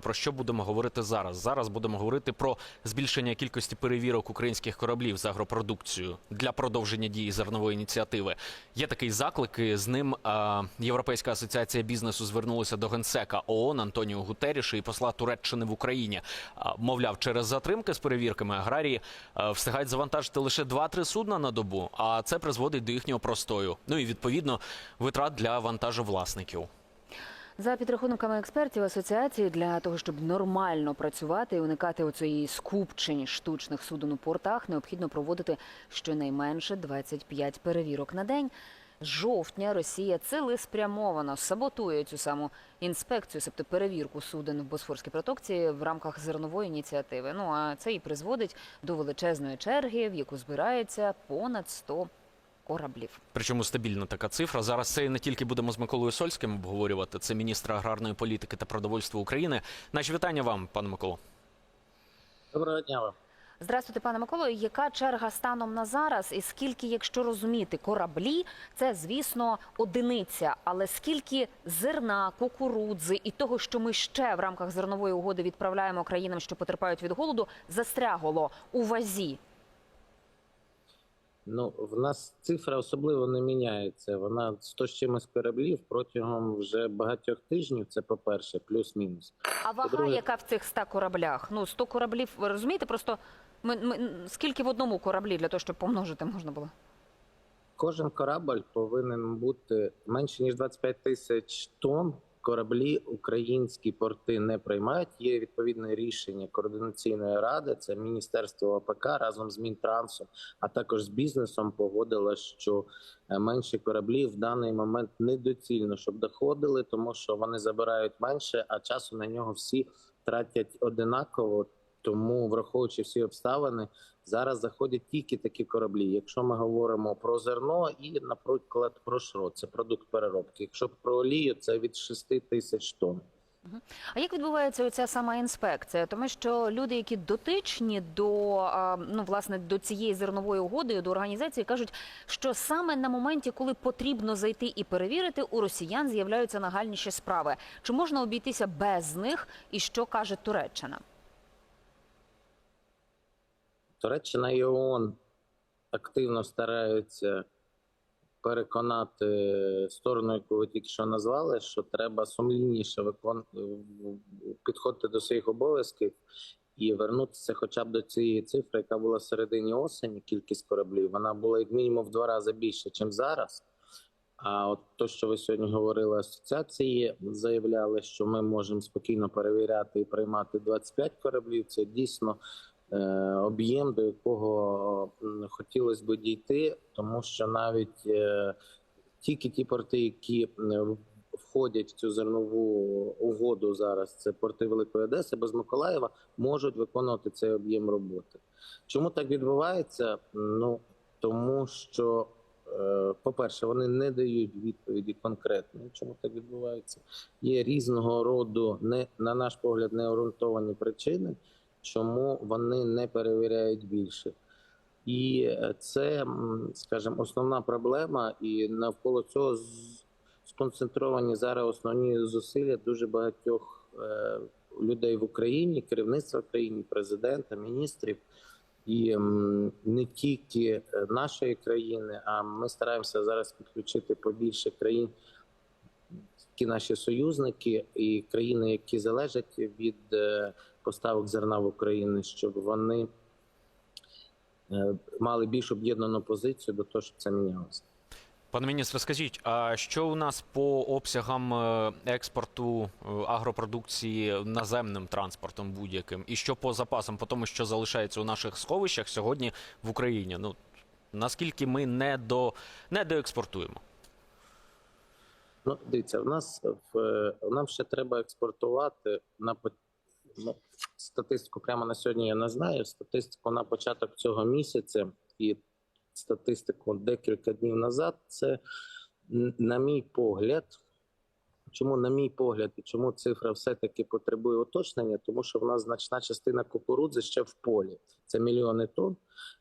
Про що будемо говорити зараз? Зараз будемо говорити про збільшення кількості перевірок українських кораблів з агропродукцією для продовження дії зернової ініціативи. Є такий заклик. і З ним е, Європейська асоціація бізнесу звернулася до генсека ООН Антоніо Гутеріша і посла Туреччини в Україні. А, мовляв, через затримки з перевірками аграрії е, встигають завантажити лише 2-3 судна на добу, а це призводить до їхнього простою. Ну і відповідно витрат для вантажовласників. За підрахунками експертів асоціації, для того, щоб нормально працювати і уникати оцієї скупчень штучних суден у портах, необхідно проводити щонайменше 25 перевірок на день. З жовтня Росія цілеспрямовано саботує цю саму інспекцію, тобто перевірку суден в Босфорській протокці в рамках зернової ініціативи. Ну а це і призводить до величезної черги, в яку збирається понад 100 кораблів. Причому стабільна така цифра. Зараз це не тільки будемо з Миколою Сольським обговорювати. Це міністр аграрної політики та продовольства України. Наші вітання вам, пане Миколо. Доброго дня вам. Здравствуйте, пане Миколо. Яка черга станом на зараз? І скільки, якщо розуміти, кораблі це, звісно, одиниця. Але скільки зерна, кукурудзи і того, що ми ще в рамках зернової угоди відправляємо країнам, що потерпають від голоду, застрягло у вазі? Ну, в нас цифра особливо не міняється. Вона 100 з чимось кораблів протягом вже багатьох тижнів. Це по-перше, плюс-мінус. А вага, По-друге- яка в цих 100 кораблях? Ну, 100 кораблів, ви розумієте? Просто ми, ми, скільки в одному кораблі для того, щоб помножити можна було? Кожен корабль повинен бути менше ніж 25 тисяч тонн. Кораблі українські порти не приймають. Є відповідне рішення координаційної ради. Це міністерство ОПК разом з Мінтрансом, а також з бізнесом погодило, що е, менші кораблі в даний момент недоцільно, щоб доходили, тому що вони забирають менше, а часу на нього всі тратять одинаково. Тому, враховуючи всі обставини, зараз заходять тільки такі кораблі. Якщо ми говоримо про зерно і, наприклад, про шрот, це продукт переробки. Якщо про олію, це від 6 тисяч тонн. А як відбувається оця сама інспекція? Тому що люди, які дотичні до ну власне до цієї зернової угоди, до організації, кажуть, що саме на моменті, коли потрібно зайти і перевірити, у росіян з'являються нагальніші справи. Чи можна обійтися без них? І що каже Туреччина? Туреччина і ООН активно стараються переконати сторону, яку ви тільки що назвали, що треба сумлінніше викон... підходити до своїх обов'язків і вернутися хоча б до цієї цифри, яка була в середині осені, кількість кораблів. Вона була як мінімум в два рази більше, ніж зараз. А от то, що ви сьогодні говорили, асоціації заявляли, що ми можемо спокійно перевіряти і приймати 25 кораблів. Це дійсно об'єм, до якого хотілося б дійти, тому що навіть е, тільки ті порти, які входять в цю зернову угоду зараз, це порти Великої Одеси без Миколаєва, можуть виконувати цей об'єм роботи. Чому так відбувається? Ну тому що. Е, По-перше, вони не дають відповіді конкретно, чому так відбувається. Є різного роду, не на наш погляд, неорієнтовані причини, чому вони не перевіряють більше. І е, це, скажімо, основна проблема, і навколо цього сконцентровані зараз основні зусилля дуже багатьох е, людей в Україні, керівництва країни, президента, міністрів. І не тільки е, нашої країни, а ми стараємося зараз підключити побільше країн, які наші союзники і країни, які залежать від поставок зерна в Україну, щоб вони е, мали більш об'єднану позицію до того, щоб це мінялося. Пане міністре, скажіть, а що у нас по обсягам е, експорту е, агропродукції наземним транспортом будь-яким? І що по запасам, по тому, що залишається у наших сховищах сьогодні в Україні? Ну наскільки ми не до не доекспортуємо? Ну, дивіться, в нас в нам ще треба експортувати на статистику. Прямо на сьогодні я не знаю. Статистику на початок цього місяця і статистику декілька днів назад. Це на мій погляд. Чому, на мій погляд, і чому цифра все-таки потребує уточнення? Тому що в нас значна частина кукурудзи ще в полі. Це мільйони тонн.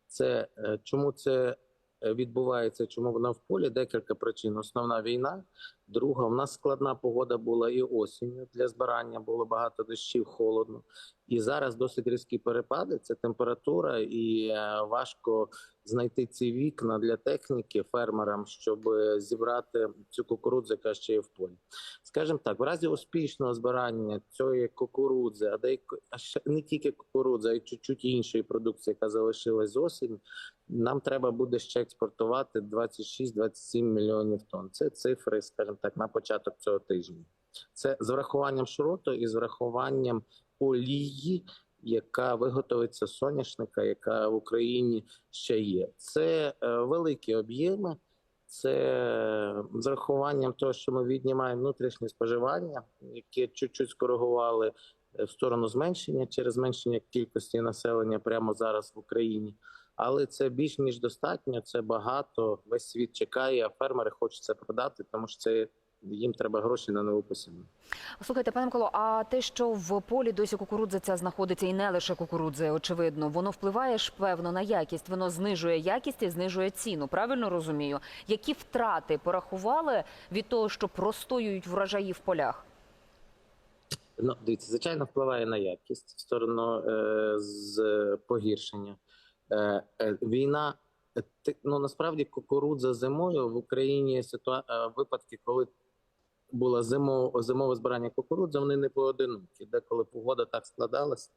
Це е, чому це відбувається? Чому вона в полі? Декілька причин. Основна війна. Друга, в нас складна погода була і осінню для збирання, було багато дощів, холодно. І зараз досить різкі перепади. Це температура, і е, важко знайти ці вікна для техніки фермерам, щоб е, зібрати цю кукурудзу, яка ще є в полі. Скажімо так, в разі успішного збирання цієї кукурудзи, а ще не тільки кукурудзи, а й чуть-чуть іншої продукції, яка залишилась з осені, нам треба буде ще експортувати 26-27 мільйонів тонн. Це цифри, скажімо так, на початок цього тижня. Це з врахуванням шроту і з врахуванням олії, яка виготовиться з соняшника, яка в Україні ще є. Це е, великі об'єми. Це з рахуванням того, що ми віднімаємо внутрішнє споживання, яке чуть-чуть скоригували е, в сторону зменшення через зменшення кількості населення прямо зараз в Україні. Але це більш ніж достатньо. Це багато. Весь світ чекає, а фермери хочуть це продати, тому що це їм треба гроші на нову посівну. Слухайте, пане Миколо, а те, що в полі досі кукурудза ця знаходиться, і не лише кукурудзи, очевидно, воно впливає ж певно на якість. Воно знижує якість і знижує ціну. Правильно розумію? Які втрати порахували від того, що простоюють врожаї в полях? Ну, дивіться, звичайно, впливає на якість в сторону е, з погіршення. Е, е, війна, е, ти- ну насправді кукурудза зимою в Україні ситуа... е, випадки, коли було зимо... зимове збирання кукурудзи, вони не поодинокі, деколи погода так складалась,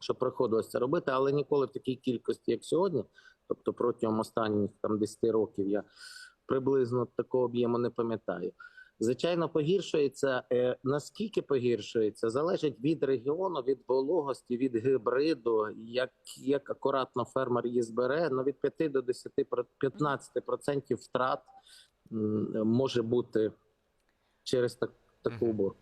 що приходилось це робити, але ніколи в такій кількості, як сьогодні. Тобто протягом останніх там 10 років я приблизно такого об'єму не пам'ятаю. Звичайно, погіршується. Е, наскільки погіршується, залежить від регіону, від вологості, від гібриду, як, як акуратно фермер її збере. Ну від 5 до 10 15% втрат може бути через так, таку уборку.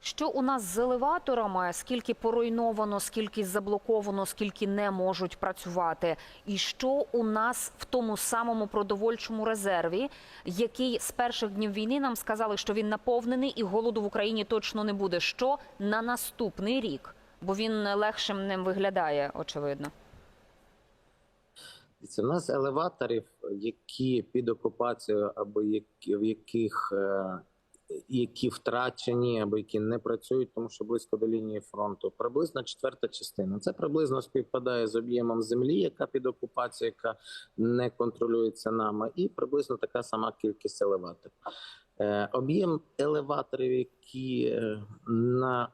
Що у нас з елеваторами? Скільки поруйновано, скільки заблоковано, скільки не можуть працювати? І що у нас в тому самому продовольчому резерві, який з перших днів війни нам сказали, що він наповнений і голоду в Україні точно не буде? Що на наступний рік? Бо він легшим не виглядає, очевидно. Це в нас елеваторів, які під окупацією, або які, в яких е, які втрачені, або які не працюють, тому що близько до лінії фронту, приблизно четверта частина. Це приблизно співпадає з об'ємом землі, яка під окупацією, яка не контролюється нами, і приблизно така сама кількість елеваторів. Е, об'єм елеваторів, які е, на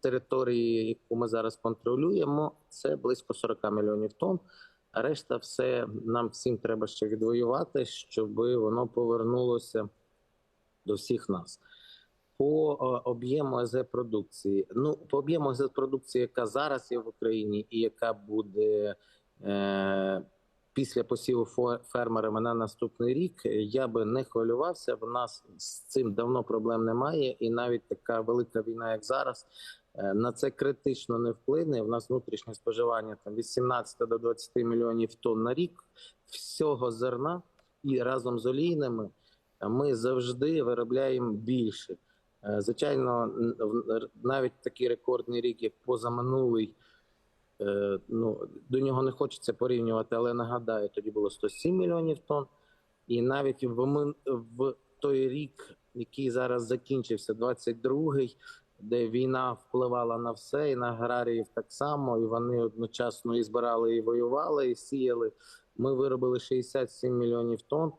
території, яку ми зараз контролюємо, це близько 40 мільйонів тонн. Решта все нам всім треба ще відвоювати, щоб воно повернулося до всіх нас. По е, об'єму АЗ продукції. Ну, по об'єму АЗ продукції, яка зараз є в Україні, і яка буде е, після посіву фермерами на наступний рік, я би не хвилювався. В нас з цим давно проблем немає, і навіть така велика війна, як зараз, е, на це критично не вплине. У нас внутрішнє споживання там від 17 до 20 мільйонів тонн на рік всього зерна, і разом з олійними ми завжди виробляємо більше. Е, Звичайно, навіть такий рекордний рік, як позаминулий, е, ну до нього не хочеться порівнювати, але нагадаю, тоді було 107 мільйонів тонн. І навіть в той рік, який зараз закінчився, 22-й, де війна впливала на все, і на аграріїв так само, і вони одночасно і збирали, і воювали, і сіяли. Ми виробили 67 мільйонів тонн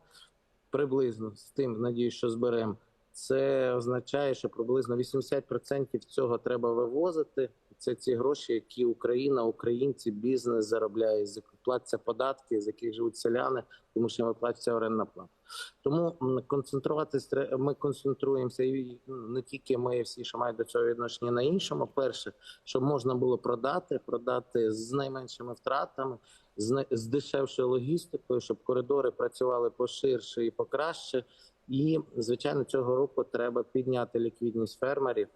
приблизно з тим, надію, що зберемо. Це означає, що приблизно 80% цього треба вивозити. Це ці гроші, які Україна, українці, бізнес заробляє, з яких платяться податки, з яких живуть селяни, тому що виплачується орендна плата. Тому тре- ми концентруємося і ну, не тільки ми, всі, що мають до цього відношення на іншому. Перше, щоб можна було продати, продати з найменшими втратами, з, не- з дешевшою логістикою, щоб коридори працювали поширше і покраще. І звичайно, цього року треба підняти ліквідність фермерів.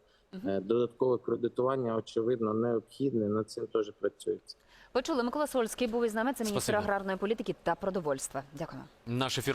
Е, Додаткове кредитування очевидно необхідне. Над цим теж працюється. Почули Микола Сольський був із нами. Це міністр Спасибо. аграрної політики та продовольства. Дякую. Наш ефір